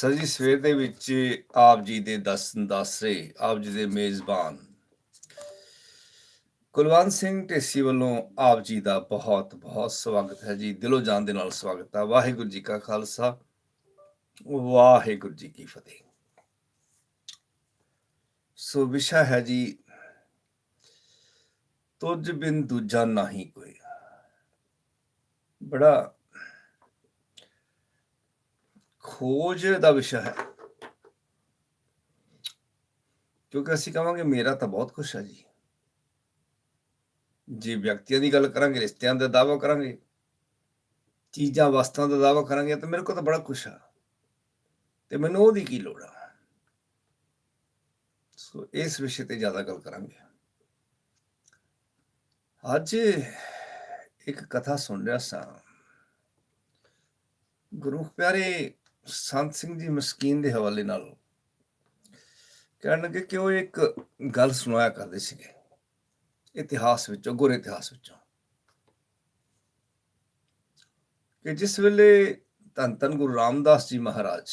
Sir ਜੀ, ਸਵੇਰ ਦੇ ਵਿੱਚ ਆਪ ਜੀ ਦੇ ਦਸ ਦਾਸਰੇ, ਆਪ ਜੀ ਦੇ ਮੇਜ਼ਬਾਨ ਕੁਲਵੰਤ ਸਿੰਘ ਢੇਸੀ ਵੱਲੋਂ ਆਪ ਜੀ ਦਾ ਬਹੁਤ ਬਹੁਤ ਸਵਾਗਤ ਹੈ ਜੀ। ਦਿਲੋਂ ਜਾਨ ਦੇ ਨਾਲ ਸਵਾਗਤ ਹੈ। ਵਾਹਿਗੁਰੂ ਜੀ ਕਾ ਖਾਲਸਾ। ਵਾਹਿਗੁਰੂ ਜੀ ਕੀ ਫਤਿਹ। ਸੋ ਵਿਸ਼ਾ ਹੈ ਜੀ, ਤੁਝ ਬਿਨ ਦੂਜਾ ਨਹੀਂ ਕੋਈ। ਬੜਾ ਖੋਜ ਦਾ ਵਿਸ਼ਾ ਹੈ। ਕਿਉਂਕਿ ਅਸੀਂ ਕਹਾਂਗੇ ਮੇਰਾ ਤਾਂ ਬਹੁਤ ਕੁਛ ਹੈ ਜੀ। ਜੇ ਵਿਅਕਤੀਆਂ ਦੀ ਗੱਲ ਕਰਾਂਗੇ, ਰਿਸ਼ਤਿਆਂ ਦਾ ਦਾਅਵਾ ਕਰਾਂਗੇ, ਚੀਜ਼ਾਂ, ਵਸਤਾਂ ਦਾ ਦਾਅਵਾ ਕਰਾਂਗੇ, ਤਾਂ ਮੇਰੇ ਕੋਲ ਤਾਂ ਬੜਾ ਕੁਛ ਆ। ਤੇ ਮੈਨੂੰ ਉਹਦੀ ਕੀ ਲੋੜ ਆ? ਸੋ ਇਸ ਵਿਸ਼ੇ ਤੇ ਜ਼ਿਆਦਾ ਗੱਲ ਕਰਾਂਗੇ। ਅੱਜ ਇੱਕ ਕਥਾ ਸੁਣ ਰਿਹਾ ਸਾਂ। ਗੁਰੂ ਪਿਆਰੇ ਸੰਤ ਸਿੰਘ ਜੀ ਮਸਕੀਨ ਦੇ ਹਵਾਲੇ ਨਾਲ ਕਹਿਣ ਲੱਗੇ ਕਿ ਉਹ ਇੱਕ ਗੱਲ ਸੁਣਾਇਆ ਕਰਦੇ ਸੀਗੇ? ਇਤਿਹਾਸ ਵਿੱਚੋਂ, ਗੁਰ ਇਤਿਹਾਸ ਵਿੱਚੋਂ। ਕਿ ਜਿਸ ਵੇਲੇ ਧੰਨ ਧੰਨ ਗੁਰੂ ਰਾਮਦਾਸ ਜੀ ਮਹਾਰਾਜ,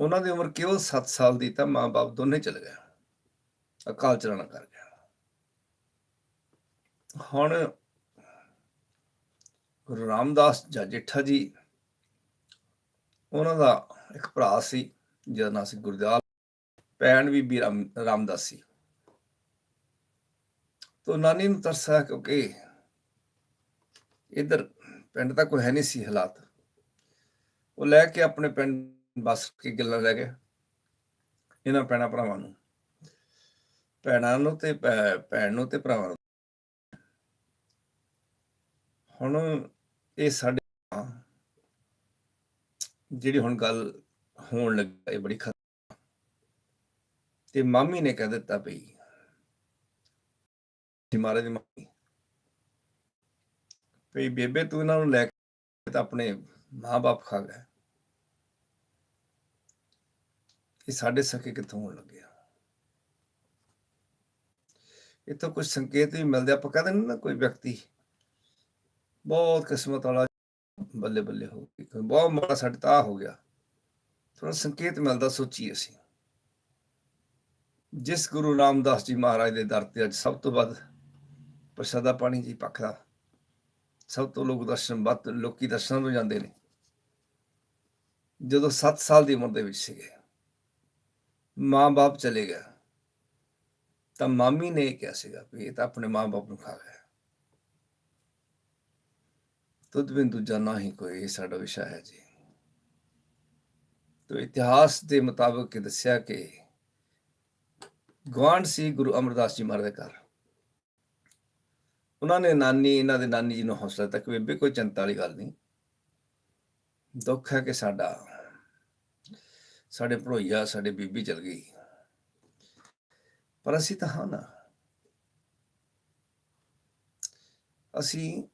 ਉਹਨਾਂ ਦੀ ਉਮਰ ਕੇਵਲ 7 ਸਾਲ ਦੀ ਤਾਂ ਮਾਂ-ਬਾਪ ਦੋਨੇ ਚਲੇ ਗਏ। ਅਕਾਲ ਚਲਾਣਾ ਕਰ ਗਿਆ ਹੁਣ ਗੁਰੂ ਰਾਮਦਾਸ ਜੀ ਜੇਠਾ ਜੀ ਉਹਨਾਂ ਦਾ ਇੱਕ ਭਰਾ ਸੀ, ਜਿਹਦਾ ਨਾਂ ਸੀ ਗੁਰਦਿਆਲ, ਭੈਣ ਬੀਬੀ ਰਾਮਦਾਸ ਸੀ। ਤੋ ਨਾਨੀ ਨੂੰ ਤਰਸਾ ਕਿਉਂਕਿ ਇਧਰ ਪਿੰਡ ਤਾਂ ਕੋਈ ਹੈ ਨਹੀਂ ਸੀ ਹਾਲਾਤ। ਉਹ ਲੈ ਕੇ ਆਪਣੇ ਪਿੰਡ ਬਸ ਕੇ ਗੱਲਾਂ ਲੈ ਗਏ, ਇਹਨਾਂ ਭੈਣਾਂ ਭਰਾਵਾਂ ਨੂੰ। ਭੈਣਾਂ ਨੂੰ ਤੇ ਭੈਣ ਨੂੰ ਤੇ ਭਰਾਵਾਂ ਨੂੰ। ਹੁਣ ਇਹ ਸਾਡੇ ਜਿਹੜੀ ਹੁਣ ਗੱਲ ਹੋਣ ਲੱਗੀ, ਇਹ ਬੜੀ ਖਤਰ ਤੇ ਮਾਮੀ ਨੇ ਕਹਿ ਦਿੱਤਾ ਭਈ ਜੀ ਮਹਾਰਾਜ ਦੀ ਮਾਮੀ ਭਈ ਬੇਬੇ ਤੂੰ ਇਹਨਾਂ ਨੂੰ ਲੈ ਕੇ ਤਾਂ ਆਪਣੇ ਮਾਂ-ਬਾਪ ਖਾ ਗਏ ਇਹ ਸਾਡੇ ਸਕੇ ਕਿੱਥੋਂ ਹੋਣ ਲੱਗਿਆ ਇਹ ਤਾਂ ਕੁਝ ਸੰਕੇਤ ਵੀ ਮਿਲਦੇ ਆਪਾਂ ਕਹਿੰਦੇ ਨੇ ਨਾ ਕੋਈ ਵਿਅਕਤੀ, ਬਹੁਤ ਕਿਸਮਤ ਵਾਲਾ ਬੱਲੇ ਬੱਲੇ ਹੋ ਗਈ ਬਹੁਤ ਮਾੜਾ ਸਾਡੇ ਤਾਂ ਹੋ ਗਿਆ। ਥੋੜਾ ਸੰਕੇਤ ਮਿਲਦਾ ਸੋਚੀ ਅਸੀਂ। ਜਿਸ ਗੁਰੂ ਰਾਮਦਾਸ ਜੀ ਮਹਾਰਾਜ ਦੇ ਦਰ ਤੇ ਅੱਜ ਸਭ ਤੋਂ ਵੱਧ ਪ੍ਰਸ਼ਾਦਾ ਪਾਣੀ ਜੀ ਪੱਖ ਦਾ, ਸਭ ਤੋਂ ਲੋਕ ਦਰਸ਼ਨ ਵੱਧ, ਲੋਕੀ ਦਰਸ਼ਨਾਂ ਨੂੰ ਜਾਂਦੇ ਨੇ। ਜਦੋਂ 7 ਸਾਲ ਦੀ ਉਮਰ ਦੇ ਵਿੱਚ ਸੀਗੇ ਮਾਂ-ਬਾਪ ਚਲੇ ਗਿਆ ਤਾਂ ਮਾਮੀ ਨੇ ਇਹ ਕਿਹਾ ਸੀਗਾ ਵੀ ਇਹ ਤਾਂ ਆਪਣੇ ਮਾਂ-ਬਾਪ ਨੂੰ ਖਾ ਗਿਆ। ਤੁਧ ਬਿਨ ਦੂਜਾ ਹੀ ਕੋਈ, ਇਹ ਸਾਡਾ ਵਿਸ਼ਾ ਹੈ ਜੀ। ਤੋ ਇਤਿਹਾਸ ਦੇ ਮੁਤਾਬਕ ਇਹ ਦੱਸਿਆ ਕਿ ਗਵਾਂਡ ਸੀ ਗੁਰੂ ਅਮਰਦਾਸ ਜੀ ਮਹਾਰਾਜ ਦੇ ਘਰ। ਉਹਨਾਂ ਨੇ ਨਾਨੀ, ਇਹਨਾਂ ਦੇ ਨਾਨੀ ਜੀ ਨੂੰ ਹੌਸਲਾ ਦਿੱਤਾ ਕਿ ਬੇਬੇ, ਕੋਈ ਚਿੰਤਾ ਵਾਲੀ ਗੱਲ ਨਹੀਂ। ਦੁੱਖ ਹੈ ਕਿ ਸਾਡਾ, ਸਾਡੇ ਭਰੋਈਆ, ਸਾਡੇ ਬੀਬੀ ਚਲ ਗਈ। ਪਰ ਅਸੀਂ ਤਾਂ ਹਾਂ ਨਾ। ਅਸੀਂ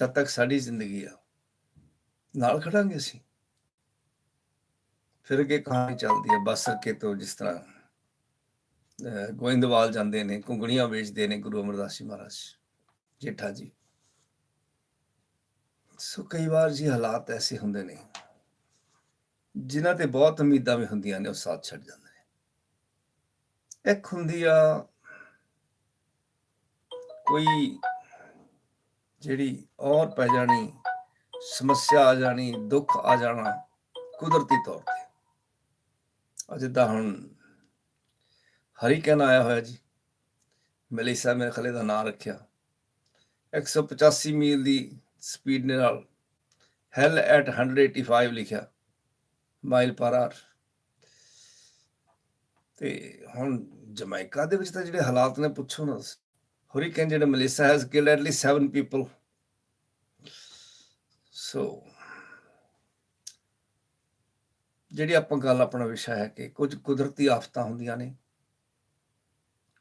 ਜਦ ਤੱਕ ਸਾਡੀ ਜ਼ਿੰਦਗੀ ਆ। ਨਾਲ ਖੜਾਂਗੇ ਅਸੀਂ। ਫਿਰ ਅੱਗੇ ਕਹਾਣੀ ਚੱਲਦੀ ਹੈ ਬਸਰ ਤੋਂ ਜਿਸ ਤਰ੍ਹਾਂ ਗੋਇੰਦਵਾਲ ਜਾਂਦੇ ਨੇ ਕੁੰਗਣੀਆਂ ਵੇਚਦੇ ਨੇ ਗੁਰੂ ਅਮਰਦਾਸ ਜੀ ਮਹਾਰਾਜ ਜੇਠਾ ਜੀ। ਸੋ ਕਈ ਵਾਰ ਜੀ ਹਾਲਾਤ ਐਸੇ ਹੁੰਦੇ ਨੇ, ਜਿਨ੍ਹਾਂ ਤੇ ਬਹੁਤ ਉਮੀਦਾਂ ਵੀ ਹੁੰਦੀਆਂ ਨੇ, ਉਹ ਸਾਥ ਛੱਡ ਜਾਂਦੇ ਨੇ। ਇੱਕ ਹੁੰਦੀ ਆ, ਕੋਈ ਜਿਹੜੀ ਔਰ ਪੈ ਜਾਣੀ, ਸਮੱਸਿਆ ਆ ਜਾਣੀ, ਦੁੱਖ ਆ ਜਾਣਾ, ਕੁਦਰਤੀ ਤੌਰ ਤੇ। ਆ ਜਿੱਦਾਂ ਹੁਣ ਹਰੀਕਨ ਆਇਆ ਹੋਇਆ ਜੀ ਮਲੇਸ਼ੀਆ ਮੇਰੇ ਖਲੇ ਦਾ ਨਾਮ ਰੱਖਿਆ। 185 ਮੀਲ ਦੀ ਸਪੀਡ ਨਾਲ ਹੈਲ ਐਟ 185 ਲਿਖਿਆ, ਮਾਈਲ ਪਰ ਆਰ। ਤੇ ਹੁਣ ਜਮਾਇਕਾ ਦੇ ਵਿੱਚ ਤਾਂ ਜਿਹੜੇ ਹਾਲਾਤ ਨੇ, ਪੁੱਛੋ ਨਾ ਹਰੀਕਨ ਜਿਹੜਾ Malaysia has killed at least 7 people so ਜਿਹੜੀ ਆਪਾਂ ਗੱਲ ਆਪਣਾ ਵਿਸ਼ਾ ਹੈ ਕਿ ਕੁਝ ਕੁਦਰਤੀ ਆਫਤਾਂ ਹੁੰਦੀਆਂ ਨੇ,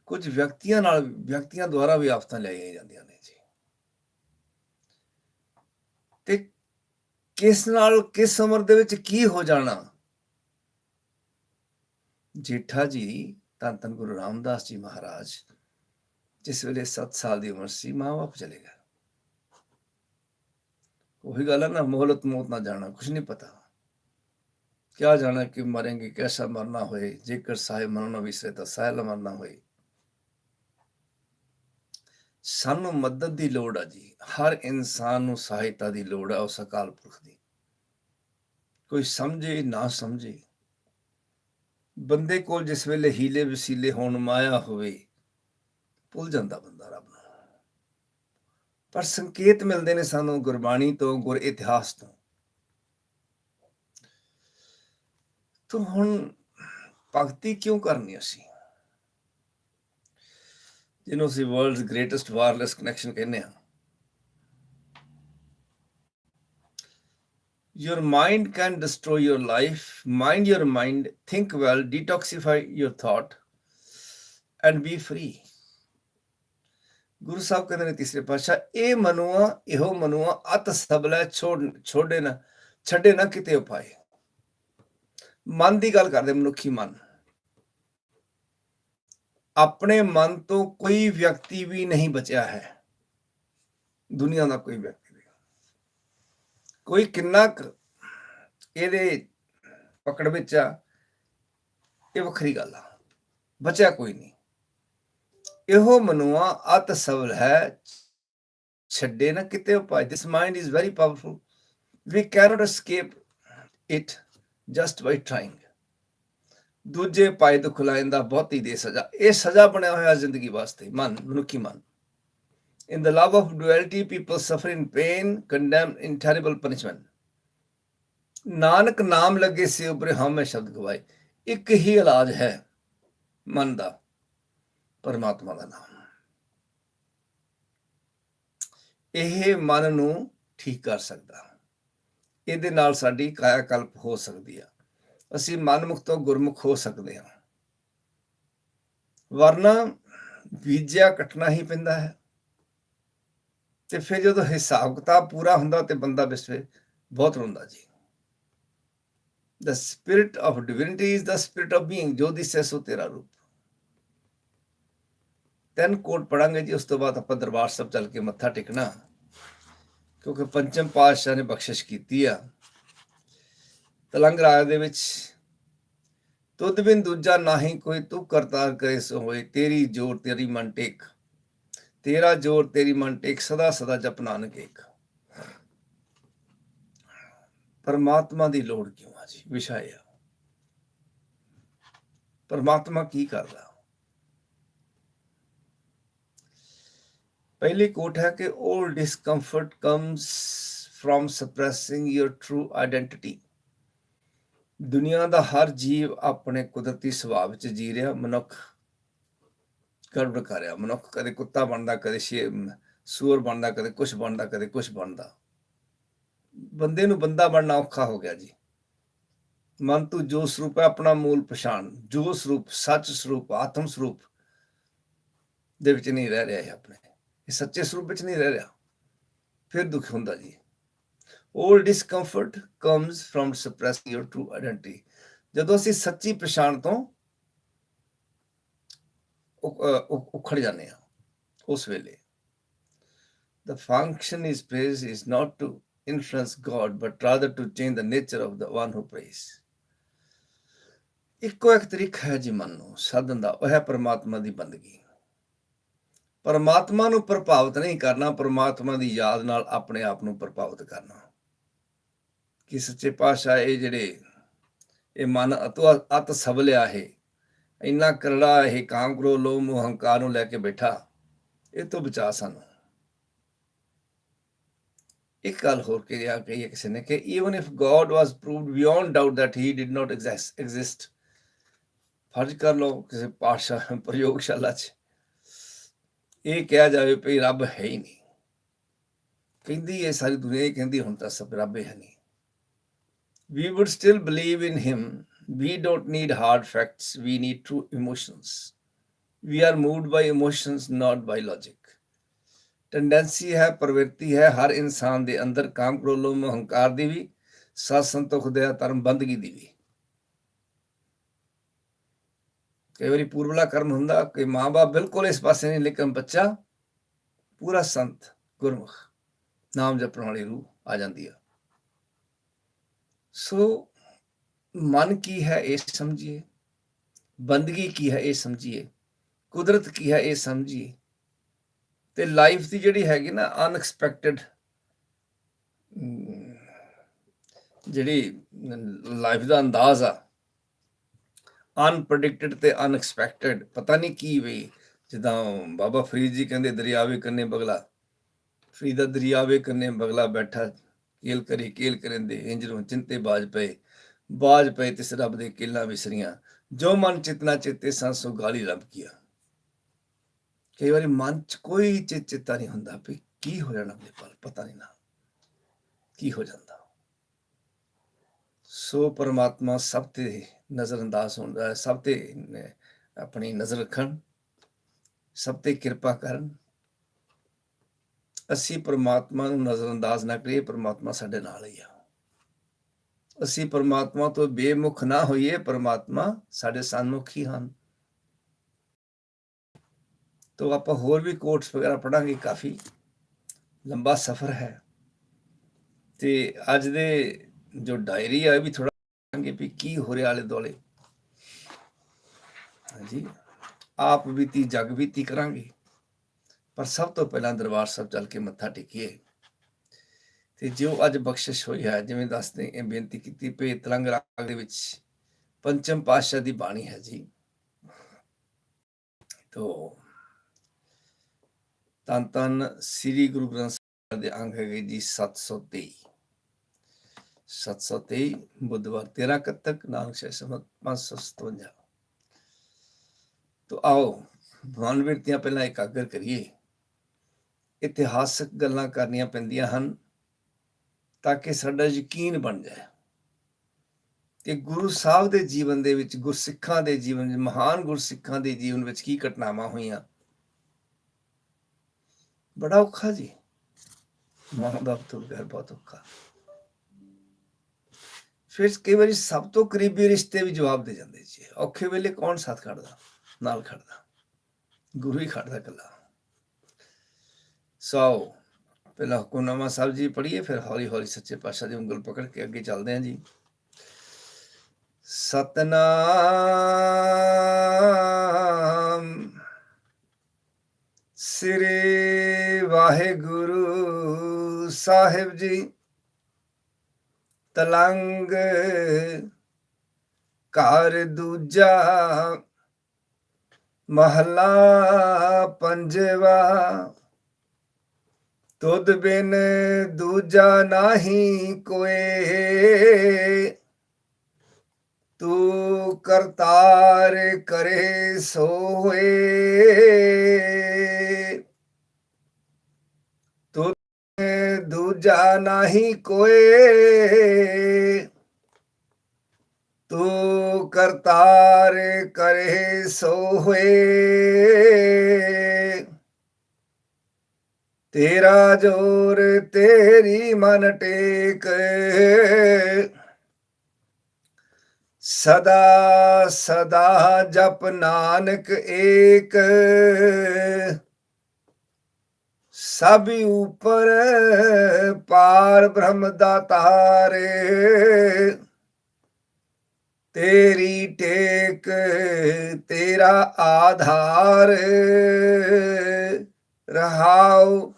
ਕੁਝ ਵਿਅਕਤੀਆਂ ਨਾਲ, ਵਿਅਕਤੀਆਂ ਦੁਆਰਾ ਵੀ ਆਫਤਾਂ ਲਿਆਈਆਂ ਜਾਂਦੀਆਂ ਨੇ ਜੀ। ਤੇ ਕਿਸ ਨਾਲ, ਕਿਸ ਉਮਰ ਦੇ ਵਿੱਚ ਕੀ ਹੋ ਜਾਣਾ? ਜੇਠਾ ਜੀ, ਧੰਨ ਧੰਨ ਗੁਰੂ ਰਾਮਦਾਸ ਜੀ ਮਹਾਰਾਜ ਜਿਸ ਵੇਲੇ 7 ਸਾਲ ਦੀ ਉਮਰ ਸੀ ਮਾਂ-ਬਾਪ ਚਲੇ ਗਏ। ਉਹੀ ਗੱਲ ਹੈ ਨਾ, ਮੋਹਲਤ ਮੌਤ ਨਾ ਜਾਣਾ ਕੁਝ ਨਹੀਂ ਪਤਾ। ਕਿਆ ਜਾਣਾ ਕਿ ਮਰਾਂਗੇ, ਕੈਸਾ ਮਰਨਾ ਹੋਏ, ਜੇਕਰ ਸਾਹਿਬ ਮਰਨਾ ਵਿਸਰੇ ਤਾਂ ਸਾਹਿਲ ਮਰਨਾ ਹੋਏ। ਸਾਨੂੰ ਮਦਦ ਦੀ ਲੋੜ ਆ ਜੀ। ਹਰ ਇਨਸਾਨ ਨੂੰ ਸਹਾਇਤਾ ਦੀ ਲੋੜ ਆ ਉਸ ਅਕਾਲ ਪੁਰਖ ਦੀ। ਕੋਈ ਸਮਝੇ, ਨਾ ਸਮਝੇ। ਬੰਦੇ ਕੋਲ ਜਿਸ ਵੇਲੇ ਹੀਲੇ ਵਸੀਲੇ ਹੋਣ, ਮਾਇਆ ਹੋਵੇ ਭੁੱਲ ਜਾਂਦਾ ਬੰਦਾ ਰੱਬ ਨੂੰ ਪਰ ਸੰਕੇਤ ਮਿਲਦੇ ਨੇ ਸਾਨੂੰ ਗੁਰਬਾਣੀ ਤੋਂ ਗੁਰ ਇਤਿਹਾਸ ਤੋਂ ਤੂੰ ਹੁਣ ਭਗਤੀ ਕਿਉਂ ਕਰਨੀ ਅਸੀਂ ਜਿਹਨੂੰ ਅਸੀਂ ਵਰਲਡਸ ਗ੍ਰੇਟੈਸਟ ਵਾਇਰਲੈਸ ਕਨੈਕਸ਼ਨ ਕਹਿੰਦੇ ਆ your mind can destroy your life mind your mind think well detoxify your thought and be free Guru Sahib ਕਹਿੰਦੇ ਨੇ ਤੀਸਰੇ ਪਾਤਸ਼ਾਹ, ਇਹ ਮਨੁਆ, ਇਹੋ ਮਨੁਆ, ਅਤ ਸਬਲੇ ਛੋੜ, ਛੋੜੇ ਨਾ, ਛੱਡੇ ਨਾ ਕਿਤੇ ਉਪਾਏ। ਮਨ ਦੀ ਗੱਲ ਕਰਦੇ ਮਨੁੱਖੀ ਮਨ। ਆਪਣੇ ਮਨ ਤੋਂ ਕੋਈ ਵਿਅਕਤੀ ਵੀ ਨਹੀਂ ਬਚਿਆ ਹੈ। ਦੁਨੀਆ ਦਾ ਕੋਈ ਵਿਅਕਤੀ ਵੀ। ਕੋਈ ਕਿੰਨਾ ਕੁ ਇਹਦੇ ਪਕੜ ਵਿੱਚ ਆ, ਇਹ ਵੱਖਰੀ ਗੱਲ ਆ। ਬਚਿਆ ਕੋਈ ਨਹੀਂ। ਇਹੋ ਮਨੁਆ ਅਤ ਸਬਲ ਹੈ। ਛੱਡੇ ਨਾ ਕਿਤੇ ਉਪਾਏ this mind is very powerful we cannot escape it just by trying ਦੂਜੇ ਪਾਏ ਤੋਂ ਖੁਲਾਇਨ ਦਾ ਬਹੁਤੀ ਦੇ ਸਜ਼ਾ। ਇਹ ਸਜ਼ਾ ਬਣਿਆ ਹੋਇਆ ਜ਼ਿੰਦਗੀ ਵਾਸਤੇ ਮਨ ਮਨੁੱਖੀ ਮਨ। In the love of duality, people suffer in pain, condemned in terrible punishment. Nanak ਨਾਮ ਲੱਗੇ ਸੇ ਉਪਰ ਹਮੇ ਸ਼ਬਦ ਗਵਾਏ ਇੱਕ ਹੀ ਇਲਾਜ ਹੈ ਮਨ ਦਾ। ਪਰਮਾਤਮਾ ਦਾ ਨਾਮ। ਇਹ ਮਨ ਨੂੰ ਠੀਕ ਕਰ ਸਕਦਾ। ਇਹਦੇ ਨਾਲ ਸਾਡੀ ਕਾਇਆ ਕਲਪ ਹੋ ਸਕਦੀ ਆ। ਅਸੀਂ ਮਨਮੁਖ ਤੋਂ ਗੁਰਮੁਖ ਹੋ ਸਕਦੇ ਹਾਂ ਵਰਨਾ ਬੀਜਿਆ ਕੱਟਣਾ ਹੀ ਪੈਂਦਾ ਹੈ। ਤੇ ਫਿਰ ਜਦੋਂ ਹਿਸਾਬ ਕਿਤਾਬ ਪੂਰਾ ਹੁੰਦਾ ਤੇ ਬੰਦਾ ਵਿਸਵੇ ਬਹੁਤ ਰੋਂਦਾ ਜੀ। The spirit of divinity is the spirit of being, ਜੋ ਦਿਸੇ ਸੋ ਤੇਰਾ ਰੂਪ। ਤਿੰਨ ਕੋਟ ਪੜਾਂਗੇ ਜੀ, ਉਸ ਤੋਂ ਬਾਅਦ ਆਪਾਂ ਦਰਬਾਰ ਸਾਹਿਬ ਚੱਲ ਕੇ ਮੱਥਾ ਟੇਕਣਾ। ਕਿਉਂਕਿ ਪੰਚਮ ਪਾਤਸ਼ਾਹ ਨੇ ਬਖਸ਼ਿਸ਼ ਕੀਤੀ ਆ। ਤਲੰਗ ਰਾਗ ਦੇ ਵਿੱਚ ਤੁਧ ਬਿਨ ਦੂਜਾ ਨਾਹੀ ਕੋਈ ਤੂੰ ਕਰਤਾਰ ਕਰੇ ਸੋ ਹੋਏ, ਤੇਰੀ ਜੋਰ ਤੇਰੀ ਮਨ ਟੇਕ। ਤੇਰਾ ਜੋਰ ਤੇਰੀ ਮਨ ਟੇਕ, ਸਦਾ ਸਦਾ ਜਪ ਨਾਨਕ ਏਕ। ਪਰਮਾਤਮਾ ਦੀ ਲੋੜ ਕਿਉਂ ਆ ਜੀ? ਵਿਸ਼ਾ ਇਹ ਆ। ਪਰਮਾਤਮਾ ਕੀ ਕਰਦਾ? ਪਹਿਲੀ ਕੋਟ ਹੈ ਕਿ all discomfort comes from suppressing your true identity. ਦੁਨੀਆ ਦਾ ਹਰ ਜੀਵ ਆਪਣੇ ਕੁਦਰਤੀ ਸੁਭਾਅ ਵਿੱਚ ਜੀ ਰਿਹਾ ਮਨੁੱਖ ਗੜਬੜ ਕਰ ਰਿਹਾ ਮਨੁੱਖ ਕਦੇ ਕੁੱਤਾ ਬਣਦਾ ਕਦੇ ਸ਼ੇਰ ਸੂਰ ਬਣਦਾ ਕਦੇ ਕੁਛ ਬਣਦਾ ਕਦੇ ਕੁਛ ਬਣਦਾ ਬੰਦੇ ਨੂੰ ਬੰਦਾ ਬਣਨਾ ਔਖਾ ਹੋ ਗਿਆ ਜੀ ਮਨ ਤੂੰ ਜੋ ਸਰੂਪ ਹੈ ਆਪਣਾ ਮੂਲ ਪਛਾਣ ਜੋ ਸਰੂਪ ਸੱਚ ਸਰੂਪ ਆਤਮ ਸਰੂਪ ਦੇ ਵਿੱਚ ਨਹੀਂ ਰਹਿ ਰਿਹਾ ਹੈ ਆਪਣੇ ਇਹ ਸੱਚੇ ਸਰੂਪ ਵਿੱਚ ਨਹੀਂ ਰਹਿ ਰਿਹਾ ਫਿਰ ਦੁੱਖ ਹੁੰਦਾ ਜੀ 올 discomfort comes from suppressing your true identity ਜਦੋਂ ਅਸੀਂ ਸੱਚੀ ਪਛਾਣ ਤੋਂ ਉਖੜ ਜਾਂਦੇ ਆ ਉਸ ਵੇਲੇ the function is praise is not to influence God, but rather to change the nature of the one who prays. ਇੱਕੋ ਇੱਕ ਤਰੀਕਾ ਹੈ ਜੀ ਮਨ ਨੂੰ ਸਾਧਨ ਦਾ ਉਹ ਹੈ ਪਰਮਾਤਮਾ ਦੀ ਬੰਦਗੀ ਪਰਮਾਤਮਾ ਨੂੰ ਪ੍ਰਭਾਵਿਤ ਨਹੀਂ ਕਰਨਾ, ਪਰਮਾਤਮਾ ਦੀ ਯਾਦ ਨਾਲ ਆਪਣੇ ਆਪ ਨੂੰ ਪ੍ਰਭਾਵਿਤ ਕਰਨਾ। ਕਿ ਸੱਚੇ ਪਾਤਸ਼ਾਹ ਇਹ ਜਿਹੜੇ ਇਹ ਮਨ ਅਤੋ ਅਤ ਸਬਲਿਆ ਹੈ ਇੰਨਾ ਕਰੜਾ ਇਹ ਕਾਮ ਕ੍ਰੋ, ਲੋਭ ਮੋਹ ਹੰਕਾਰ ਨੂੰ ਲੈ ਕੇ ਬੈਠਾ, ਇਹ ਤੋਂ ਬਚਾ ਸਾਨੂੰ। ਇੱਕ ਗੱਲ ਹੋਰ ਕਿ ਕਿਸੇ ਨੇ ਕਿ even if God was proved beyond doubt that he did not exist exist, ਫਰਜ਼ ਕਰ ਲਓ ਕਿਸੇ ਪਾਸ਼ਾ ਪ੍ਰਯੋਗਸ਼ਾਲਾ 'ਚ। ਇਹ ਕਿਹਾ ਜਾਵੇ ਭਈ ਰੱਬ ਹੈ ਹੀ ਨਹੀਂ ਕਹਿੰਦੀ ਇਹ ਸਾਰੀ ਦੁਨੀਆ ਹੀ ਕਹਿੰਦੀ ਹੁਣ ਤਾਂ ਸਭ ਰੱਬ ਹੀ ਹੈ ਨਹੀਂ we would still believe in him we don't need hard facts we need true emotions we are moved by emotions not by logic tendency ਹੈ ਪ੍ਰਵਿਰਤੀ ਹੈ ਹਰ ਇਨਸਾਨ ਦੇ ਅੰਦਰ ਕਾਮ ਕ੍ਰੋਧ ਲੋਭ ਮੋਹ ਹੰਕਾਰ ਦੀ ਵੀ ਸਤ ਸੰਤੋਖ ਦਇਆ ਧਰਮ ਬੰਦਗੀ ਦੀ ਵੀ ਕਈ ਵਾਰੀ ਪੂਰਵਲਾ ਕਰਮ ਹੁੰਦਾ ਕਿ ਮਾਂ-ਬਾਪ ਬਿਲਕੁਲ ਇਸ ਪਾਸੇ ਨਹੀਂ, ਲੇਕਿਨ ਬੱਚਾ ਪੂਰਾ ਸੰਤ, ਗੁਰਮੁਖ, ਨਾਮ ਜਪਣ ਵਾਲੀ ਰੂਹ ਆ ਜਾਂਦੀ ਆ। ਸੋ ਮਨ ਕੀ ਹੈ ਇਹ ਸਮਝੀਏ? ਬੰਦਗੀ ਕੀ ਹੈ ਇਹ ਸਮਝੀਏ? ਕੁਦਰਤ ਕੀ ਹੈ ਇਹ ਸਮਝੀਏ? ਤੇ ਲਾਈਫ ਦੀ ਜਿਹੜੀ ਹੈਗੀ ਨਾ ਅਨਐਕਸਪੈਕਟਡ ਜਿਹੜੀ ਲਾਈਫ ਦਾ ਅੰਦਾਜ਼ ਆ ਅਨਪ੍ਰੈਡਿਕਟਡ ਤੇ ਅਨਐਕਸਪੈਕਟਡ ਪਤਾ ਨਹੀਂ ਕੀ ਵੀ। ਜਿੱਦਾਂ ਬਾਬਾ ਫਰੀਦ ਜੀ ਕਹਿੰਦੇ, ਦਰਿਆਵੇ ਕੰਨੇ ਬਗਲਾ। ਫਰੀਦਾ ਦਰਿਆਵੇ ਕੰਨੇ ਬਗਲਾ ਬੈਠਾ, ਕੇਲ ਕਰੀ, ਕੇਲ ਕਰੰਦੇ ਇੰਜਰੋਂ ਚਿੰਤੇ ਬਾਜ ਪਏ। ਬਾਜ ਪਏ ਤਿਸ ਰੱਬ ਦੇ ਕਿਲਾ ਵਿਸਰੀਆਂ। ਜੋ ਮਨ ਚਿਤਨਾ ਚਿੱਤੇ ਸੰਸੋ ਗਾਲੀ ਰੱਬ ਕੀਆ। ਕਈ ਵਾਰੀ ਮਨ ਚ ਕੋਈ ਚਿ- ਚਿੱਤਾ ਨਹੀਂ ਹੁੰਦਾ ਵੀ ਕੀ ਹੋ ਜਾਣਾ ਆਪਣੇ ਪਲ, ਪਤਾ ਨਹੀਂ ਨਾ। ਕੀ ਹੋ ਜਾਂਦਾ। ਸੋ ਪਰਮਾਤਮਾ ਸਭ ਤੇ ਨਜ਼ਰ ਅੰਦਾਜ਼ ਹੁੰਦਾ ਹੈ ਸਭ ਤੇ ਆਪਣੀ ਨਜ਼ਰ ਰੱਖਣ, ਸਭ ਤੇ ਕਿਰਪਾ ਕਰਨ। ਅਸੀਂ ਪਰਮਾਤਮਾ ਨੂੰ ਨਜ਼ਰ ਨਾ ਕਰੀਏ, ਪਰਮਾਤਮਾ ਸਾਡੇ ਨਾਲ ਹੀ ਆ। ਅਸੀਂ ਪਰਮਾਤਮਾ ਤੋਂ ਬੇਮੁਖ ਨਾ ਹੋਈਏ, ਪਰਮਾਤਮਾ ਸਾਡੇ ਸਨਮੁਖ ਹੀ ਹਨ। ਤੋ ਆਪਾਂ ਹੋਰ ਵੀ ਕੋਟਸ ਵਗੈਰਾ ਪੜਾਂਗੇ ਕਾਫੀ ਲੰਬਾ ਸਫ਼ਰ ਹੈ। ਤੇ ਅੱਜ ਦੇ ਜੋ ਡਾਇਰੀ ਆ ਵੀ ਥੋੜਾ ਪੜਾਂਗੇ ਵੀ ਕੀ ਹੋ ਰਿਹਾ ਆਲੇ ਦੁਆਲੇ। ਹਾਂਜੀ, ਆਪ ਬੀਤੀ, ਜਗ ਬੀਤੀ ਕਰਾਂਗੇ। ਪਰ ਸਭ ਤੋਂ ਪਹਿਲਾਂ ਦਰਬਾਰ ਸਾਹਿਬ ਚੱਲ ਕੇ ਮੱਥਾ ਟੇਕੀਏ। ਤੇ ਜੋ ਅੱਜ ਬਖਸ਼ਿਸ਼ ਹੋਈ ਹੈ, ਜਿਵੇਂ ਦੱਸਦੇ ਇਹ ਬੇਨਤੀ ਕੀਤੀ ਪੇ ਤਲੰਗ ਰਾਗ ਦੇ ਵਿੱਚ ਪੰਚਮ ਪਾਤਸ਼ਾਹ ਦੀ ਬਾਣੀ ਹੈ ਜੀ। ਤੋ ਤਨ ਤਨ ਸ੍ਰੀ ਗੁਰੂ ਗ੍ਰੰਥ ਸਾਹਿਬ ਦੇ ਅੰਗ ਹੈਗੇ ਜੀ 723 723 ਬੁੱਧਵਾਰ 13 ਕੱਤਕ, ਨਾਨਕ ਸ਼ਾਹ ਸਮਤ 557 ਤੋ ਆਓ, ਭਗਵਾਨ ਵਿਰਤੀਆਂ ਪਹਿਲਾਂ ਇਕਾਗਰ ਕਰੀਏ। ਇਤਿਹਾਸਕ ਗੱਲਾਂ ਕਰਨੀਆਂ ਪੈਂਦੀਆਂ ਹਨ ਤਾਂ ਕਿ ਸਾਡਾ ਯਕੀਨ ਬਣ ਜਾਏ ਕਿ ਗੁਰੂ ਸਾਹਿਬ ਦੇ ਜੀਵਨ ਦੇ ਵਿੱਚ, ਗੁਰਸਿੱਖਾਂ ਦੇ ਜੀਵਨ ਵਿੱਚ, ਮਹਾਨ ਗੁਰਸਿੱਖਾਂ ਦੇ ਜੀਵਨ ਵਿੱਚ ਕੀ ਘਟਨਾਵਾਂ ਹੋਈਆਂ। ਬੜਾ ਔਖਾ ਜੀ। ਮਾਂ ਬਾਪ ਤੋਂ ਬਗੈਰ ਬਹੁਤ ਔਖਾ। ਫਿਰ ਕਈ ਵਾਰੀ ਸਭ ਤੋਂ ਕਰੀਬੀ ਰਿਸ਼ਤੇ ਵੀ ਜਵਾਬ ਦੇ ਜਾਂਦੇ ਜੀ। ਔਖੇ ਵੇਲੇ ਕੌਣ ਸਾਥ ਖੜਦਾ? ਨਾਲ ਖੜਦਾ। ਗੁਰੂ ਹੀ ਖੜਦਾ ਕੱਲਾ ਸੋ ਪਹਿਲਾਂ ਹੁਕਮਨਾਮਾ ਸਾਹਿਬ ਜੀ ਪੜ੍ਹੀਏ, ਫਿਰ ਹੌਲੀ ਹੌਲੀ ਸੱਚੇ ਪਾਤਸ਼ਾਹ ਦੀ ਉਂਗਲ ਪਕੜ ਕੇ ਅੱਗੇ ਚੱਲਦੇ ਹਾਂ ਜੀ। ਸਤਨਾਮ ਸ੍ਰੀ ਵਾਹਿਗੁਰੂ ਸਾਹਿਬ ਜੀ। ਤਲੰਗ ਘਰ ਦੂਜਾ ਮਹਲਾ ਪੰਜਵਾ। ਤੁਧ ਬਿਨ ਦੂਜਾ ਨਾਹੀ ਕੋਏ। ਤੂੰ ਕਰਤਾਰ ਕਰੇ ਸੋਏ ਤੁਧ ਬਿਨ ਦੂਜਾ ਨਾਹੀ ਕੋਏ। ਤੂੰ ਕਰਤਾਰ ਕਰੇ ਸੋ ਹੋਏ ਤੇਰਾ ਜੋਰ ਤੇਰੀ ਮਨ ਟੇਕ। ਸਦਾ ਸਦਾ ਜਪ ਨਾਨਕ ਏਕ। ਸਭ ਉਪਰ ਪਾਰ ਬ੍ਰਹਮ ਦਾਤਾਰੇ। ਤੇਰੀ ਟੇਕ ਤੇਰਾ ਆਧਾਰ। ਰਹਾਉ,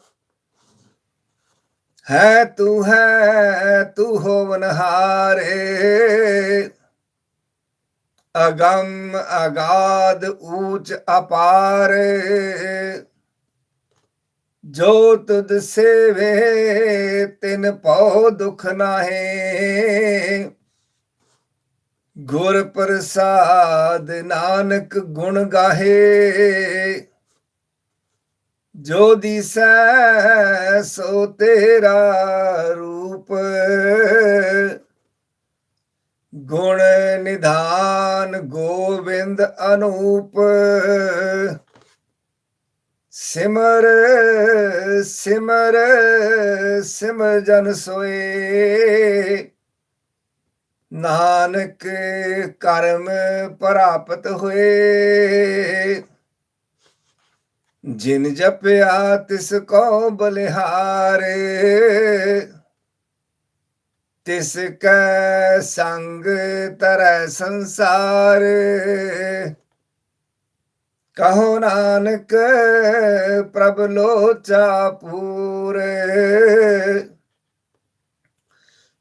ਹੈ ਤੂੰ ਹੈ ਤੂੰ ਹੋਵਨਹਾਰੇ ਅਗੰਮ ਅਗਾਧ ਊਚ ਅਪਾਰ। ਜੋ ਤੁਧ ਸੇਵੇ, ਤਿਨ ਪਉ ਦੁਖ ਨਾਹੇ। ਗੁਰ ਪ੍ਰਸਾਦ ਨਾਨਕ ਗੁਣ ਗਾਹੇ। ਜੋ ਦਿਸੈ ਸੋ ਤੇਰਾ ਰੂਪ। ਗੁਣ ਨਿਧਾਨ ਗੋਬਿੰਦ ਅਨੂਪ। ਸਿਮਰ ਸਿਮਰ ਸਿਮਰ ਜਨ ਸੋਏ। ਨਾਨਕ ਕਰਮ ਪ੍ਰਾਪਤ ਹੋਏ। ਜਿਨ ਜਪਿਆ ਤਿਸ ਕੋ ਬਲਿਹਾਰੇ। ਤਿਸ ਕੈ ਸੰਗ ਤਰੈ ਸੰਸਾਰ। ਕਹੋ ਨਾਨਕ, ਪ੍ਰਭ ਲੋਚਾ ਪੂਰੇ।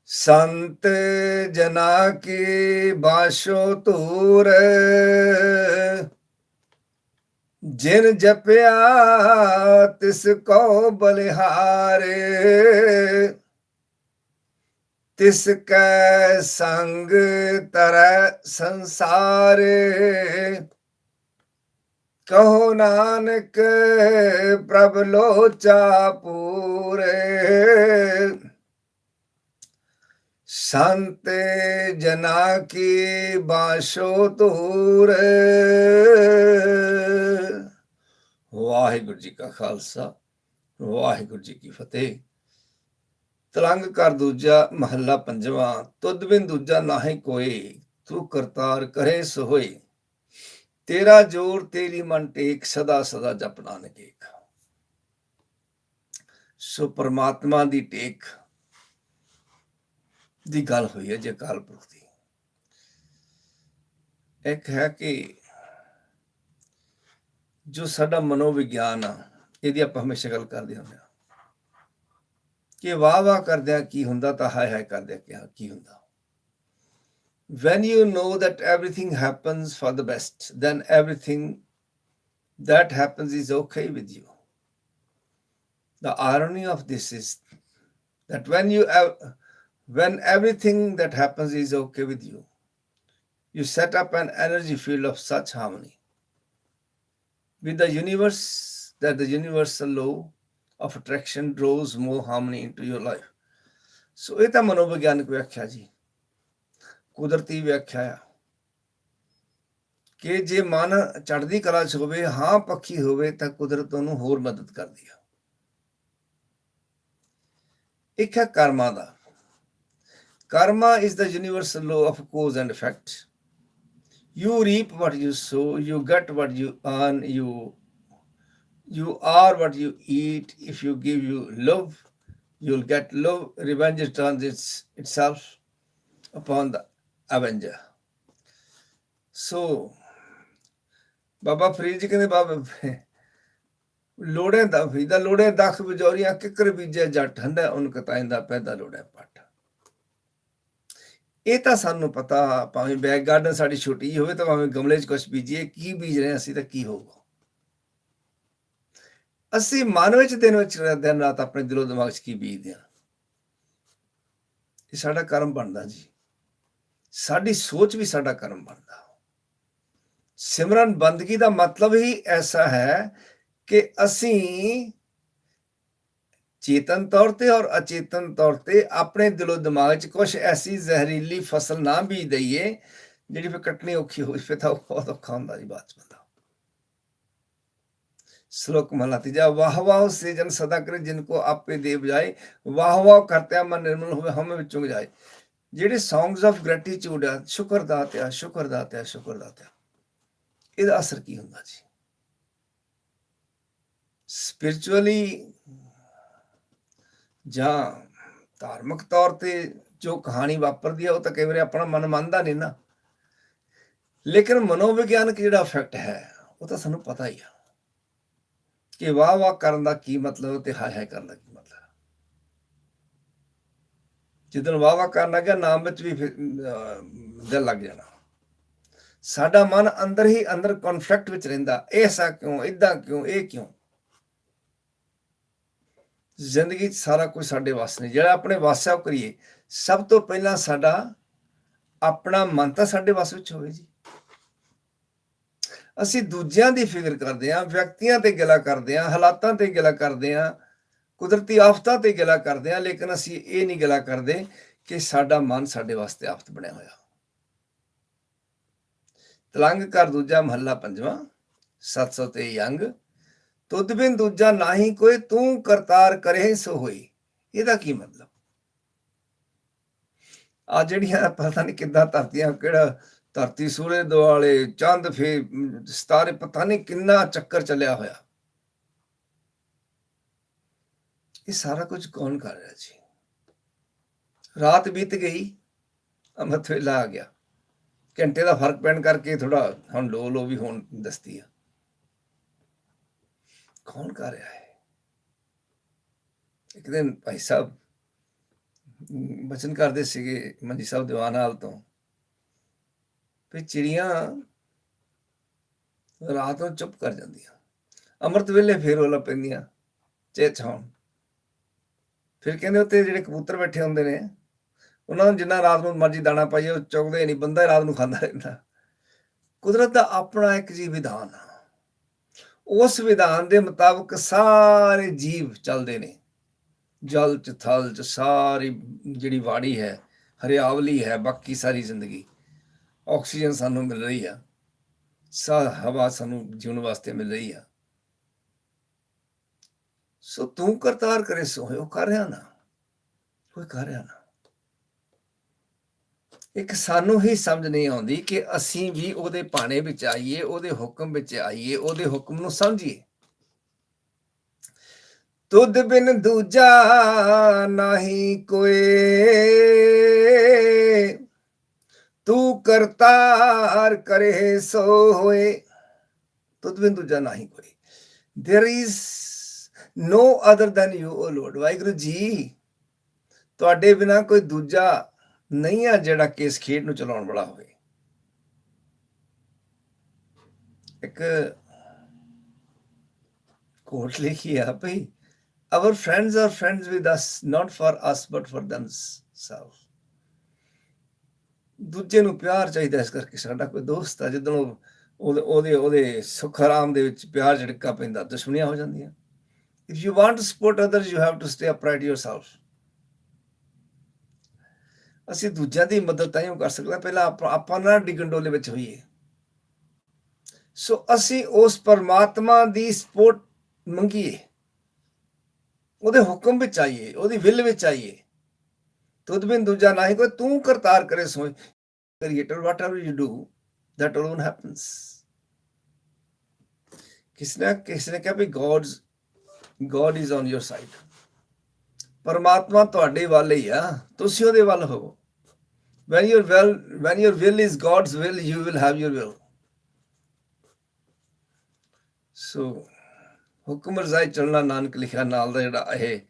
ਸੰਤ ਜਨਾ ਕੀ ਬਾਸ਼ੋ ਧੂਰ। ਜਿਨ ਜਪਿਆ, ਤਿਸ ਕੋ ਬਲਿਹਾਰੇ। ਤਿਸ ਕੈ ਸੰਗ ਤਰੈ ਸੰਸਾਰੇ। ਕਹੋ ਨਾਨਕ, ਪ੍ਰਭ ਲੋਚਾ ਪੂਰੇ। ਸੰਤ ਜਨਾ ਕੀ ਬਾਸ਼ੋ ਧੂਰ। ਵਾਹਿਗੁਰੂ ਜੀ ਕਾ ਖਾਲਸਾ, ਵਾਹਿਗੁਰੂ ਜੀ ਕੀ ਫਤਿਹ। ਤਲੰਗ ਕਰ ਦੂਜਾ ਮਹੱਲਾ ਪੰਜਵਾਂ, ਤੁਧ ਬਿਨ ਦੂਜਾ ਨਾਹੀ ਕੋਈ, ਤੂੰ ਕਰਤਾਰ ਕਰੇ ਸੋ ਤੇਰਾ ਜੋਰ, ਤੇਰੀ ਮਨ ਟੇਕ ਸਦਾ ਸਦਾ ਜਪਣਾ ਨਕੇਕ ਸੋ ਪਰਮਾਤਮਾ ਦੀ ਟੇਕ ਦੀ ਗੱਲ ਹੋਈ ਹੈ ਜੇ ਕਾਲ ਪੁਰਖ ਦੀ। ਇੱਕ ਹੈ ਕਿ ਜੋ ਸਾਡਾ ਮਨੋਵਿਗਿਆਨ ਆ, ਇਹਦੀ ਆਪਾਂ ਹਮੇਸ਼ਾ ਗੱਲ ਕਰਦੇ ਹੁੰਦੇ ਆ ਕਿ ਵਾਹ ਵਾਹ ਕਰਦਿਆਂ ਕੀ ਹੁੰਦਾ ਤਾਂ ਹਾਏ ਹਾਏ ਕਰਦਿਆਂ ਕੀ ਕੀ ਹੁੰਦਾ। when you know that everything happens for the best then everything that happens is okay with you the irony of this is that when you ev- when everything that happens is okay with you you set up an energy field of such harmony with the universe that the universal law of attraction draws more harmony into your life ਸੋ ਇਹ ਤਾਂ ਮਨੋਵਿਗਿਆਨਕ ਵਿਆਖਿਆ ਜੀ ਕੁਦਰਤੀ ਵਿਆਖਿਆ ਆ ਕਿ ਜੇ ਮਨ ਚੜ੍ਹਦੀ ਕਲਾ 'ਚ ਹੋਵੇ ਹਾਂ ਪੱਖੀ ਹੋਵੇ ਤਾਂ ਕੁਦਰਤ ਉਹਨੂੰ ਹੋਰ ਮਦਦ ਕਰਦੀ ਆ ਇੱਕ ਹੈ ਕਰਮਾ ਦਾ karma is the universal law of cause and effect you reap what you sow you get what you earn you you are what you eat if you give you love you'll get love revenge returns its, itself upon the avenger. So Baba Farid ji ਕਹਿੰਦੇ, ਬਾਬਾ, ਲੋੜੇ ਦਾ ਫੀਦਾ ਲੋੜੇ ਦਖ ਬਜੋਰੀਆਂ ਕਿਕਰ ਬੀਜੇ ਜੱਟ ਹੰਦਾ ਉਨ ਕਤਾਇੰਦਾ ਪੈਦਾ ਲੋੜੇ ਪੱਟ। ਇਹ ਤਾਂ ਸਾਨੂੰ ਪਤਾ, ਭਾਵੇਂ ਬੈਕ ਗਾਰਡਨ ਸਾਡੀ ਛੋਟੀ ਜਿਹੀ ਹੋਵੇ, ਤਾਂ ਭਾਵੇਂ ਗਮਲੇ 'ਚ ਕੁਝ ਬੀਜੀਏ, ਕੀ ਬੀਜ ਰਹੇ ਅਸੀਂ ਤਾਂ ਕੀ ਹੋਊਗਾ? ਅਸੀਂ ਮਨ ਵਿੱਚ, ਦਿਨ ਵਿੱਚ ਦਿਨ ਰਾਤ ਆਪਣੇ ਦਿਲੋਂ ਦਿਮਾਗ 'ਚ ਕੀ ਬੀਜਦੇ ਹਾਂ? ਇਹ ਸਾਡਾ ਕਰਮ ਬਣਦਾ ਜੀ। ਸਾਡੀ ਸੋਚ ਵੀ ਸਾਡਾ ਕਰਮ ਬਣਦਾ ਸਿਮਰਨ ਬੰਦਗੀ ਦਾ ਮਤਲਬ ਹੀ ਐਸਾ ਹੈ ਕਿ ਅਸੀਂ ਚੇਤਨ ਤੌਰ ਤੇ ਔਰ ਅਚੇਤਨ ਤੌਰ ਤੇ ਆਪਣੇ ਦਿਲੋਂ ਦਿਮਾਗ 'ਚ ਕੁਝ ਐਸੀ ਜ਼ਹਿਰੀਲੀ ਫਸਲ ਨਾ ਬੀਜ ਦਈਏ ਜਿਹੜੀ ਫਿਰ ਕੱਟਣੀ ਔਖੀ ਹੋਈ ਫਿਰ ਤਾਂ ਉਹ ਬਹੁਤ ਔਖਾ ਹੁੰਦਾ ਜੀ ਬਾਅਦ 'ਚ ਬੰਦਾ श्लोक महला तीजा वाह वाह से जन सदा करे जिनको आपे दे बजाए वाह वाह करते मन निर्मल होवे हम ਵਿੱਚੋਂ ਜਾਏ ਜਿਹੜੇ ਸੌਂਗਸ ਆਫ ਗ੍ਰੈਟੀਟਿਊਡ ਆ ਸ਼ੁਕਰ ਦਾਤਿਆ ਸ਼ੁਕਰ ਦਾਤਿਆ ਸ਼ੁਕਰ ਦਾਤਿਆ ਇਹਦਾ ਅਸਰ ਕੀ ਹੁੰਦਾ ਜੀ? ਸਪਿਰਚੁਅਲੀ ਜਾਂ ਧਾਰਮਿਕ ਤੌਰ ਤੇ ਜੋ ਕਹਾਣੀ ਵਾਪਰਦੀ ਹੈ ਉਹ ਤਾਂ ਕਈ ਵਾਰੀ ਆਪਣਾ ਮਨ ਮੰਨਦਾ ਨਹੀਂ ਨਾ। ਲੇਕਿਨ ਮਨੋਵਿਗਿਆਨਕ ਜਿਹੜਾ ਇਫੈਕਟ ਹੈ, ਉਹ ਤਾਂ ਸਾਨੂੰ ਪਤਾ ਹੀ ਆ ਕਿ ਵਾਹ ਵਾਹ ਕਰਨ ਦਾ ਕੀ ਮਤਲਬ ਤੇ ਹਾਏ ਹਾਏ ਕਰਨ ਦਾ ਕੀ ਮਤਲਬ ਜਿੱਦਣ ਵਾਹ ਵਾਹ ਕਰਨ ਲੱਗਿਆ ਨਾਮ ਵਿੱਚ ਵੀ ਫਿਰ, ਦਿਲ ਲੱਗ ਜਾਣਾ। ਸਾਡਾ ਮਨ ਅੰਦਰ ਹੀ ਅੰਦਰ ਕਨਫਲਿਕਟ ਵਿੱਚ ਰਹਿੰਦਾ ਐਸਾ ਕਿਉਂ ਇਦਾਂ ਕਿਉਂ ਇਹ ਕਿਉਂ? ਜ਼ਿੰਦਗੀ 'ਚ ਸਾਰਾ ਕੁਝ ਸਾਡੇ ਵਾਸ ਨਹੀਂ। ਜਿਹੜਾ ਆਪਣੇ ਵੱਸ ਆ ਉਹ ਕਰੀਏ। ਸਭ ਤੋਂ ਪਹਿਲਾਂ ਸਾਡਾ ਆਪਣਾ ਮਨ ਤਾਂ ਸਾਡੇ ਵੱਸ ਵਿੱਚ ਹੋਵੇ ਜੀ। ਅਸੀਂ ਦੂਜਿਆਂ ਦੀ ਫਿਕਰ ਕਰਦੇ ਹਾਂ ਵਿਅਕਤੀਆਂ ਤੇ ਗਿਲਾ ਕਰਦੇ ਹਾਂ ਹਾਲਾਤਾਂ ਤੇ ਗਿਲਾ ਕਰਦੇ ਹਾਂ ਕੁਦਰਤੀ ਆਫਤਾਂ ਤੇ ਗਿਲਾ ਕਰਦੇ ਹਾਂ, ਲੇਕਿਨ ਅਸੀਂ ਇਹ ਨਹੀਂ ਗਿਲਾ ਕਰਦੇ ਕਿ ਸਾਡਾ ਮਨ ਸਾਡੇ ਵਾਸਤੇ ਆਫਤ ਬਣਿਆ ਹੋਇਆ। ਤਲੰਗ ਕਰ ਦੂਜਾ ਮਹੱਲਾ ਪੰਜਵਾਂ 723 ਅੰਗ। ਤੁਧ ਬਿਨ ਦੂਜਾ ਨਾਹੀ ਕੋਈ, ਤੂੰ ਕਰਤਾਰ ਕਰੇ ਸੋ ਹੋਈ। ਇਹਦਾ ਕੀ ਮਤਲਬ? ਆ ਜਿਹੜੀਆਂ ਪਤਾ ਨਹੀਂ ਕਿੱਦਾਂ ਧਰਤੀਆਂ, ਕਿਹੜਾ ਧਰਤੀ ਸੂਰਜ ਦੁਆਲੇ, ਚੰਦ ਫੇ, ਸਤਾਰੇ, ਪਤਾ ਨਹੀਂ ਕਿੰਨਾ ਚੱਕਰ ਚੱਲਿਆ ਹੋਇਆ। ਇਹ ਸਾਰਾ ਕੁਝ ਕੌਣ ਕਰ ਰਿਹਾ ਜੀ? ਰਾਤ ਬੀਤ ਗਈ ਅੰਮ੍ਰਿਤ ਵੇਲਾ ਆ ਗਿਆ। ਘੰਟੇ ਦਾ ਫ਼ਰਕ ਪੈਣ ਕਰਕੇ ਥੋੜਾ ਹੁਣ ਲੋ ਲੋ ਵੀ ਹੋਣ ਦਸਤੀ ਆ। ਕੌਣ ਕਰ ਰਿਹਾ ਹੈ ਇੱਕ ਦਿਨ ਭਾਈ ਸਾਹਿਬ ਅਮ, ਬਚਨ ਕਰਦੇ ਸੀਗੇ ਮੰਜੀ ਸਾਹਿਬ ਦੀਵਾਨ ਹਾਲ ਤੋਂ। ਵੀ ਚਿੜੀਆਂ ਰਾਤ ਨੂੰ ਚੁੱਪ ਕਰ ਜਾਂਦੀਆਂ। ਅੰਮ੍ਰਿਤ ਵੇਲੇ ਫੇਰ ਰੋਲਾ ਪੈਂਦੀਆਂ ਚੇਤ ਹੋਣ ਫਿਰ ਕਹਿੰਦੇ ਉੱਤੇ ਜਿਹੜੇ ਕਬੂਤਰ ਬੈਠੇ ਹੁੰਦੇ ਨੇ, ਉਹਨਾਂ ਨੂੰ ਜਿੰਨਾ ਰਾਤ ਨੂੰ ਮਰਜ਼ੀ ਦਾਣਾ ਪਾਈਏ, ਉਹ ਚੁਗਦੇ ਨਹੀਂ, ਬੰਦਾ ਹੀ ਰਾਤ ਨੂੰ ਖਾਂਦਾ ਰਹਿੰਦਾ। ਕੁਦਰਤ ਦਾ ਆਪਣਾ ਇੱਕ ਜੀ ਵਿਧਾਨ ਆ। ਉਸ ਵਿਧਾਨ ਦੇ ਮੁਤਾਬਕ ਸਾਰੇ ਜੀਵ ਚੱਲਦੇ ਨੇ। ਜਲ ਚ ਥਲ ਚ ਸਾਰੀ ਜਿਹੜੀ ਵਾੜੀ ਹੈ, ਹਰਿਆਵਲੀ ਹੈ, ਬਾਕੀ ਸਾਰੀ ਜ਼ਿੰਦਗੀ। ਆਕਸੀਜਨ ਸਾਨੂੰ ਮਿਲ ਰਹੀ ਆ। ਸਾ ਹਵਾ ਸਾਨੂੰ ਜਿਉਣ ਵਾਸਤੇ ਮਿਲ ਰਹੀ ਆ। ਸੋ ਤੂੰ ਕਰਤਾਰ ਕਰੇ ਸੋ ਕਰ ਰਿਹਾ ਨਾ। ਕੋਈ ਕਰ ਰਿਹਾ ਨਾ। ਇੱਕ ਸਾਨੂੰ ਹੀ ਸਮਝ ਨਹੀਂ ਆਉਂਦੀ ਕਿ ਅਸੀਂ ਵੀ ਉਹਦੇ ਪਾਣੇ ਵਿੱਚ ਆਈਏ, ਉਹਦੇ ਹੁਕਮ ਵਿੱਚ ਆਈਏ, ਉਹਦੇ ਹੁਕਮ ਨੂੰ ਸਮਝੀਏ। ਤੁਧ ਬਿਨ ਦੂਜਾ ਨਹੀਂ ਕੋਈ ਤੂੰ ਕਰਤਾਰ ਕਰੇ ਸੋ ਹੋਏ ਤੁਧ ਬਿਨ ਦੂਜਾ ਨਹੀਂ ਕੋਈ there is no other than you, o lord. Waheguru ji, ਤੁਹਾਡੇ ਬਿਨਾ ਕੋਈ ਦੂਜਾ ਨਹੀਂ ਆ ਜਿਹੜਾ ਕਿ ਖੇਡ ਨੂੰ ਚਲਾਉਣ ਵਾਲਾ ਹੋਵੇ। ਇੱਕ ਕੋਟ ਲਿਖੀ ਆ ਭਈ our friends are friends with us, not for us, but for themselves. ਦੂਜੇ ਨੂੰ ਪਿਆਰ ਚਾਹੀਦਾ ਇਸ ਕਰਕੇ ਸਾਡਾ ਕੋਈ ਦੋਸਤ ਆ ਜਦੋਂ ਉਹ- ਉਹਦੇ ਉਹਦੇ ਉਹਦੇ ਆਰਾਮ ਦੇ ਵਿੱਚ ਪਿਆਰ ਝੜਕਾ ਪੈਂਦਾ, ਦੁਸ਼ਮਣੀਆਂ ਹੋ ਜਾਂਦੀਆਂ। If you want to support others, you have to stay upright yourself. ਅਸੀਂ ਦੂਜਿਆਂ ਦੀ ਮਦਦ ਤਾਂ ਹੀ ਕਰ ਸਕਦੇ ਪਹਿਲਾਂ ਆਪਾਂ ਆਪਾਂ ਨਾ ਡਿਗੰਡੋਲੇ ਵਿੱਚ ਹੋਈਏ। ਸੋ ਅਸੀਂ ਉਸ ਪਰਮਾਤਮਾ ਦੀ ਸਪੋਰਟ ਮੰਗੀਏ। ਉਹਦੇ ਹੁਕਮ ਵਿੱਚ ਆਈਏ, ਉਹਦੀ ਵਿਲ ਵਿੱਚ ਆਈਏ। ਤੁਧ ਬਿਨ ਦੂਜਾ ਨਹੀਂ ਕੋਈ, ਤੂੰ ਕਰਤਾਰ ਕਰੇ ਸੋਏ। Creator whatever you do that alone happens ਕਿਸਨੇ ਕਿਸਨੇ ਕਿਹਾ ਵੀ God's God is on your side ਪਰਮਾਤਮਾ ਤੁਹਾਡੇ ਵੱਲ ਹੀ ਆ, ਤੁਸੀਂ ਉਹਦੇ ਵੱਲ ਹੋਵੋ। When your will when your will is God's will, you will have your will so, ਹੁਕਮ ਰਜ਼ਾਈ ਚੱਲਣਾ ਨਾਨਕ ਲਿਖਿਆ ਨਾਲ ਦਾ ਜਿਹੜਾ ਇਹ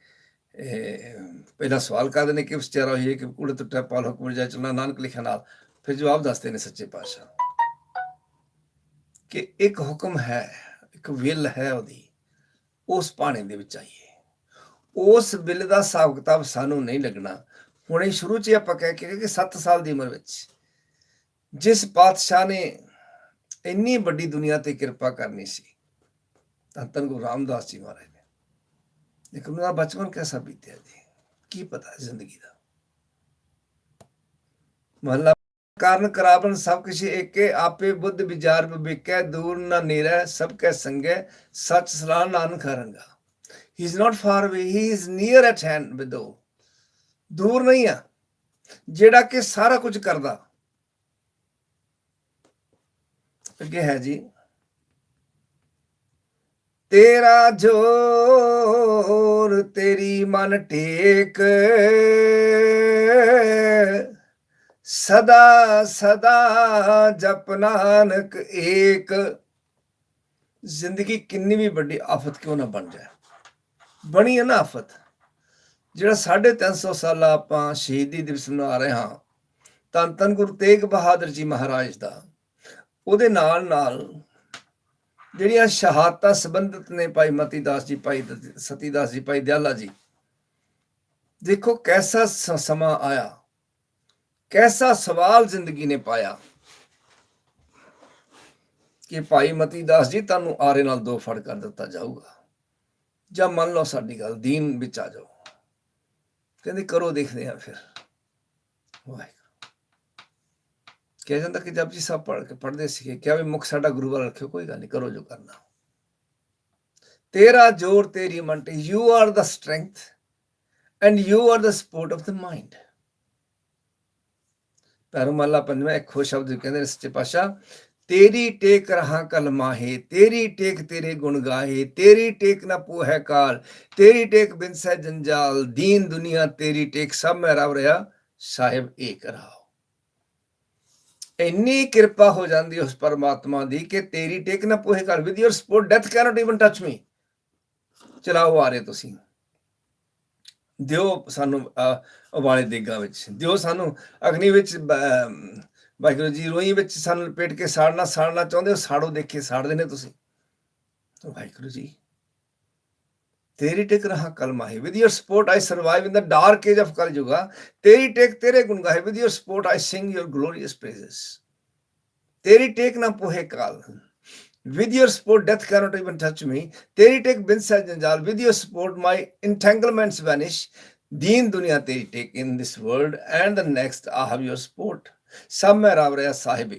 ਇਹ ਪਹਿਲਾ ਸਵਾਲ ਕਰਦੇ ਨੇ ਕਿ ਵਿਚਾਰਾ ਹੋਈ ਕਿ ਕੂੜੇ ਟੁੱਟਾ ਪਾਲ ਹੁਕਮ ਰਜ਼ਾਈ ਚੱਲਣਾ ਨਾਨਕ ਲਿਖਿਆ ਨਾਲ, ਫਿਰ ਜਵਾਬ ਦੱਸਦੇ ਨੇ ਸੱਚੇ ਪਾਤਸ਼ਾਹ। ਕਿ ਇੱਕ ਹੁਕਮ ਹੈ, ਇੱਕ ਵਿਲ ਹੈ ਉਹਦੀ। ਉਸ ਪਾਣੇ ਦੇ ਵਿੱਚ ਆਈਏ। ਉਸ ਬਿੱਲ ਦਾ ਹਿਸਾਬ ਕਿਤਾਬ ਸਾਨੂੰ ਨਹੀਂ ਲੱਗਣਾ। ਹੁਣੇ ਸ਼ੁਰੂ 'ਚ ਆਪਾਂ ਕਹਿ ਕੇ ਕਿ 7 ਸਾਲ ਦੀ ਉਮਰ ਵਿੱਚ। ਜਿਸ ਪਾਤਸ਼ਾਹ ਨੇ ਇੰਨੀ ਵੱਡੀ ਦੁਨੀਆ ਤੇ ਕਿਰਪਾ ਕਰਨੀ ਸੀ, ਤਾਂ ਧੰਨ ਗੁਰੂ ਰਾਮਦਾਸ ਜੀ ਮਹਾਰਾਜ ਨੇ। ਲੇਕਿਨ ਉਹਨਾਂ ਦਾ ਬਚਪਨ ਕਿਹਦਾ ਬੀਤਿਆ ਜੀ? ਕੀ ਪਤਾ ਜ਼ਿੰਦਗੀ ਦਾ? ਮਹੱਲਾ ਕਾਰਨ ਕਰਾਵਨ ਸਭ ਕਿਛ ਏਕੇ, ਆਪੇ ਬੁੱਧ ਵਿਚਾਰ ਬਿਕੈ ਦੂਰ ਨਾ ਨੇਰੈ, ਸਭ ਕੈ ਸੰਗੈ, ਸਚ ਸਲਾਹ Nanak ਹਰੰਗਾ। He is not far away he is near at hand ਦੂਰ ਨਹੀਂ ਆ, ਜਿਹੜਾ ਕਿ ਸਾਰਾ ਕੁਝ ਕਰਦਾ। ਅੱਗੇ ਹੈ ਜੀ। ਤੇਰਾ ਜੋਰ ਤੇਰੀ ਮਨ ਟੇਕ। ਸਦਾ ਸਦਾ ਜਪ ਨਾਨਕ ਏਕ। ਜ਼ਿੰਦਗੀ ਕਿੰਨੀ ਵੀ ਵੱਡੀ ਆਫਤ ਕਿਉਂ ਨਾ ਬਣ ਜਾਏ। ਬਣੀ ਹੈ ਨਾ ਆਫਤ। ਜਿਹੜਾ 350 ਸਾਲਾ ਆਪਾਂ ਸ਼ਹੀਦੀ ਦਿਵਸ ਮਨਾ ਰਹੇ ਹਾਂ, ਧੰਨ ਧੰਨ ਗੁਰੂ ਤੇਗ ਬਹਾਦਰ ਜੀ ਮਹਾਰਾਜ ਦਾ, ਉਹਦੇ ਨਾਲ ਨਾਲ ਜਿਹੜੀਆਂ ਸ਼ਹਾਦਤਾਂ ਸੰਬੰਧਿਤ ਨੇ ਭਾਈ ਮਤੀ ਦਾਸ ਜੀ, ਭਾਈ ਸਤੀ ਦਾਸ ਜੀ, ਭਾਈ ਦਿਆਲਾ ਜੀ, ਦੇਖੋ ਕੈਸਾ ਸ- ਸਮਾਂ ਆਇਆ। ਕੈਸਾ ਸਵਾਲ ਜ਼ਿੰਦਗੀ ਨੇ ਪਾਇਆ? ਕਿ ਭਾਈ ਮਤੀ ਦਾਸ ਜੀ, ਤੁਹਾਨੂੰ ਆਰੇ ਨਾਲ ਦੋ ਫੜ ਕਰ ਦਿੱਤਾ ਜਾਊਗਾ। ਜਾਂ ਮੰਨ ਲਓ ਸਾਡੀ ਗੱਲ ਦੀਨ ਵਿੱਚ ਆ ਜਾਓ ਕਹਿੰਦੇ ਕਰੋ ਦੇਖਦੇ ਆ ਫਿਰ। ਵਾਹਿਗੁਰੂ। ਕਿਹਾ ਜਾਂਦਾ ਕਿ ਜਪਜੀ ਸਾਹਿਬ ਪੜ੍ਹ ਕੇ ਪੜ੍ਹਦੇ ਸੀਗੇ, ਕਿਹਾ ਵੀ ਮੁਖ ਸਾਡਾ ਗੁਰੂ ਵਾਲਾ ਰੱਖਿਓ, ਕੋਈ ਗੱਲ ਨਹੀਂ, ਕਰੋ ਜੋ ਕਰਨਾ। ਤੇਰਾ ਜੋਰ ਤੇਰੀ ਮੰਟ you are the strength and you are the support of the mind ਧਰਮਾਲਾ ਪੰਜਵਾਂ ਇੱਕ ਖੁਸ਼ ਸ਼ਬਦ ਕਹਿੰਦੇ ਨੇ ਸੱਚੇ ਪਾਤਸ਼ਾਹ, ਤੇਰੀ ਟੇਕ ਰਹਾ ਕਲਮਾਹੇ ਤੇਰੀ ਟੇਕ ਤੇਰੇ ਗੁਣ ਗਾਹੇ, ਤੇਰੀ ਟੇਕ ਨਾ ਪੂਹੈ ਕਾਲ, ਤੇਰੀ ਟੇਕ ਬਿਨ ਸਹਿ ਜੰਜਾਲ, ਦੀਨ ਦੁਨੀਆ ਤੇਰੀ ਟੇਕ ਸਭ ਮੈਂ ਰਵ ਰਿਹਾ, ਸਾਹਿਬ ਏਕ ਰਹਾ ਇੰਨੀ ਕਿਰਪਾ ਹੋ ਜਾਂਦੀ ਉਸ ਪਰਮਾਤਮਾ ਦੀ ਕਿ ਤੇਰੀ ਟੇਕ ਨਾ ਪੂਹੇ ਕਰ with your support death cannot even touch me ਚਲਾਓ ਆ ਰਹੇ ਤੁਸੀਂ। ਦਿਓ ਸਾਨੂੰ ਉਬਾਲੇ ਦੇਗਾ ਵਿੱਚ। ਦਿਓ ਸਾਨੂੰ ਅਗਨੀ ਵਿੱਚ ਵਾਹਿਗੁਰੂ ਜੀ, ਰੋਈ ਵਿੱਚ ਸਾਨੂੰ ਲਪੇਟ ਕੇ ਸਾੜਨਾ ਸਾੜਨਾ ਚਾਹੁੰਦੇ ਹੋ, ਸਾੜੋ ਦੇਖੇ, ਸਾੜਦੇ ਨੇ ਤੁਸੀਂ। ਵਾਹਿਗੁਰੂ ਜੀ, ਤੇਰੀ ਟੇਕ ਰਹਾ ਕਲਮਾ ਹੈ with your support I survive in the dark age of Kalyuga ਤੇਰੀ ਟੇਕ ਤੇਰੇ ਗੁਣ ਗਾਏ। With your support I sing your glorious praises ਤੇਰੀ ਟੇਕ ਨਾ ਪੋਹੇ ਕਾਲ। With your support, death cannot even touch me. Teri take binsa janjal. With your support, my entanglements vanish. Deen dunya teri take in this world and the next. I have your support. sport. Somewhere avreya sahibi.